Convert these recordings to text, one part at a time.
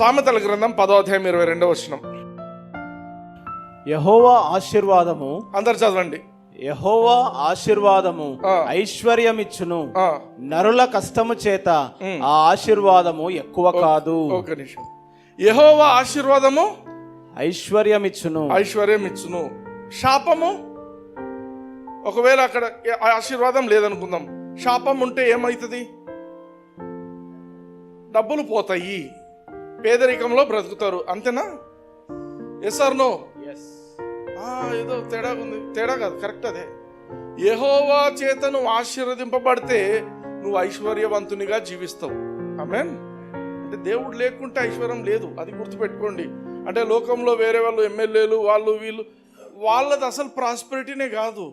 సామెతల గ్రంథం పదో అధ్యాయం ఇరవై రెండవ వచనం. యహోవా ఆశీర్వాదము. అందరు చదవండి. యహోవా ఆశీర్వాదము. ఐశ్వర్యమిచ్చును. నరుల కష్టము చేత ఆ ఆశీర్వాదము ఎక్కువ కాదు. ఒక నిమిషం. యెహోవా ఆశీర్వాదము? ఐశ్వర్యమిచ్చును. ఐశ్వర్యం ఇచ్చును శాపము? ఒకవేళ అక్కడ ఆ ఆశీర్వాదం లేదనుకుందాం. శాపం ఉంటే ఏమవుతుంది డబ్బులు పోతాయి. పేదరికంలో బ్రతుకుతారు. అంతేనా? ఎస్ ఆర్ నో ఏదో తేడా ఉంది. తేడా కాదు కరెక్ట్ అదే. యెహోవా చేత నువ్వు ఆశీర్వదింపబడితే నువ్వు ఐశ్వర్యవంతునిగా జీవిస్తావు. ఆమెన్ అంటే దేవుడు లేకుంటే ఐశ్వర్యం లేదు. అది గుర్తుపెట్టుకోండి. అంటే లోకంలో వేరే వాళ్ళు ఎమ్మెల్యేలు వాళ్ళు వీళ్ళు వాళ్ళది అసలు ప్రాస్పెరిటీనే కాదు.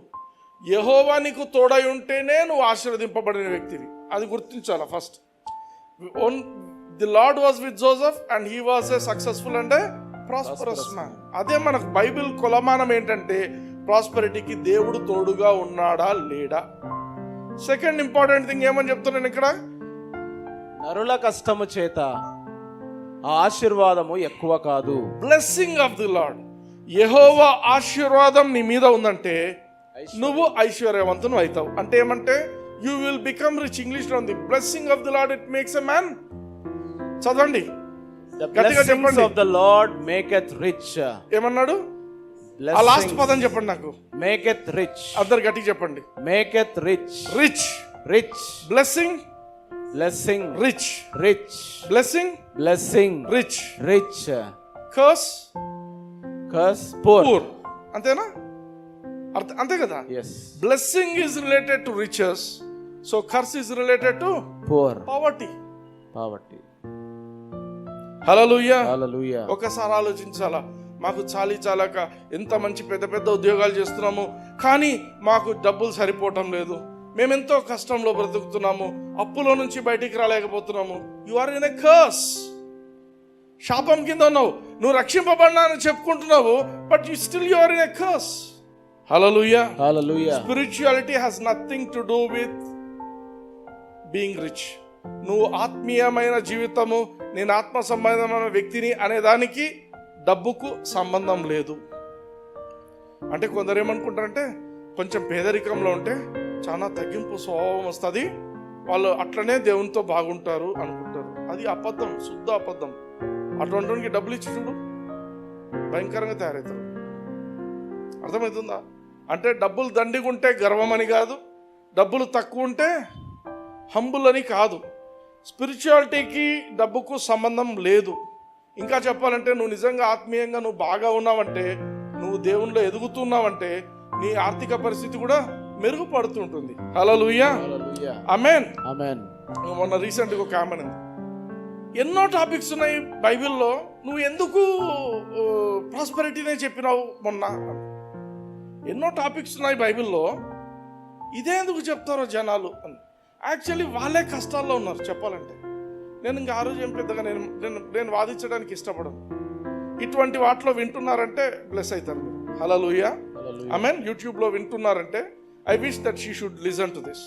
యెహోవా నీకు తోడై ఉంటేనే నువ్వు ఆశీర్వదింపబడిన వ్యక్తివి. అది గుర్తించాలా first one the lord was with Joseph and he was a successful అంటే ప్రాస్పరస్ మ్యాన్ అదే మనకు బైబిల్ కొలమానం ఏంటంటే ప్రాస్పరిటీకి దేవుడు తోడుగా ఉన్నాడా లేడా? సెకండ్ ఇంపార్టెంట్ థింగ్ ఏమని చెప్తున్నాను ఇక్కడ? నరుల కష్టము చేత ఆశీర్వాదము ఎక్కువ కాదు. Blessing of the lord Jehovah ఆశీర్వాదం నీ మీద ఉందంటే నువ్వు ఐశ్వర్యవంతును అవుతావు అంటే ఏమంటే యూ విల్ బికమ్ రిచ్ ఇంగ్లీష్లో ఉంది. Blessing of the lord it makes a man చదవండి. Of the lord make rich ఏమన్నాడు? లాస్ట్ పదం చెప్పండి నాకు. మేక్ ఎత్ రిచ్ అందరు గట్టి చెప్పండి. Maketh rich rich rich blessing blessing rich rich blessing blessing rich rich curse curse poor అంతేనా? అర్థ అంతే కదా? Yes blessing is related to riches so curse is related to poor poverty poverty hallelujah. ఒకసారి ఆలోచించాలా? మాకు చాలీ చాలక ఎంత మంచి పెద్ద పెద్ద ఉద్యోగాలు చేస్తున్నాము కానీ మాకు డబ్బులు సరిపోవటం లేదు. మేమెంతో కష్టంలో బ్రతుకుతున్నాము అప్పులో నుంచి బయటికి రాలేకపోతున్నాము. You are in a curse శాపం కింద ఉన్నావు. నువ్వు రక్షింపబడినా అని చెప్పుకుంటున్నావు but you still you are in a curse Hallelujah. Spirituality has nothing to do with being rich నువ్వు ఆత్మీయమైన జీవితము నేను ఆత్మ సంబంధమైన వ్యక్తిని అనే దానికి డబ్బుకు సంబంధం లేదు. అంటే కొందరు ఏమనుకుంటారంటే కొంచెం పేదరికంలో ఉంటే చాలా తగ్గింపు స్వభావం వస్తుంది. వాళ్ళు అట్లనే దేవునితో బాగుంటారు అనుకుంటారు. అది అబద్ధం శుద్ధ అబద్ధం. అటువంటి డబ్బులు ఇచ్చి చూడు. భయంకరంగా తయారవుతారు. అర్థమవుతుందా? అంటే డబ్బులు దండిగుంటే గర్వం అని కాదు డబ్బులు తక్కువ ఉంటే హంబుల్ అని కాదు. స్పిరిచువాలిటీకి డబ్బుకు సంబంధం లేదు. ఇంకా చెప్పాలంటే నువ్వు నిజంగా ఆత్మీయంగా నువ్వు బాగా ఉన్నావంటే నువ్వు దేవునిలో ఎదుగుతున్నావంటే నీ ఆర్థిక పరిస్థితి కూడా మెరుగుపడుతుంటుంది. హలో లూయా. Amen Amen. మొన్న రీసెంట్గా ఒక ఆమె ఉంది ఎన్నో టాపిక్స్ ఉన్నాయి బైబిల్లో. నువ్వు ఎందుకు ప్రాస్పరిటీనే చెప్పినావు మొన్న? ఎన్నో టాపిక్స్ ఉన్నాయి బైబిల్లో. ఇదే ఎందుకు చెప్తారో జనాలు అని. యాక్చువల్లీ వాళ్ళే కష్టాల్లో ఉన్నారు చెప్పాలంటే. నేను ఇంకా ఆ రోజు ఏం పెద్దగా నేను నేను నేను వాదించడానికి ఇష్టపడను. ఇటువంటి వాటిలో వింటున్నారంటే బ్లెస్ అవుతారు హలో లూయా. ఐ మీన్ యూట్యూబ్లో వింటున్నారంటే I wish that she should listen to this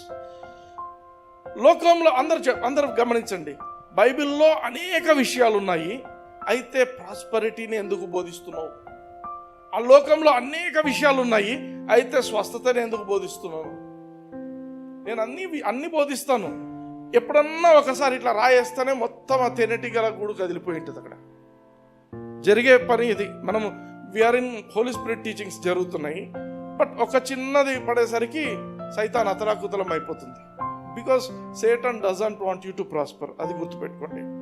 లోకంలో అందరు అందరు గమనించండి. బైబిల్లో అనేక విషయాలు ఉన్నాయి అయితే ప్రాస్పరిటీని ఎందుకు బోధిస్తున్నావు? ఆ లోకంలో అనేక విషయాలు ఉన్నాయి అయితే స్వస్థతని ఎందుకు బోధిస్తున్నాను నేను అన్ని అన్ని బోధిస్తాను. ఎప్పుడన్నా ఒకసారి ఇట్లా రాయేస్తేనే మొత్తం ఆ తెనటిగల గూడు కదిలిపోయి ఉంటుంది అక్కడ. జరిగే పని ఇది. మనం we are in holy spirit teachings జరుగుతున్నాయి. బట్ ఒక చిన్నది పడేసరికి సైతాన్ అతలాకుతలం అయిపోతుంది. Because Satan and doesn't want you to prosper అది గుర్తుపెట్టుకోండి.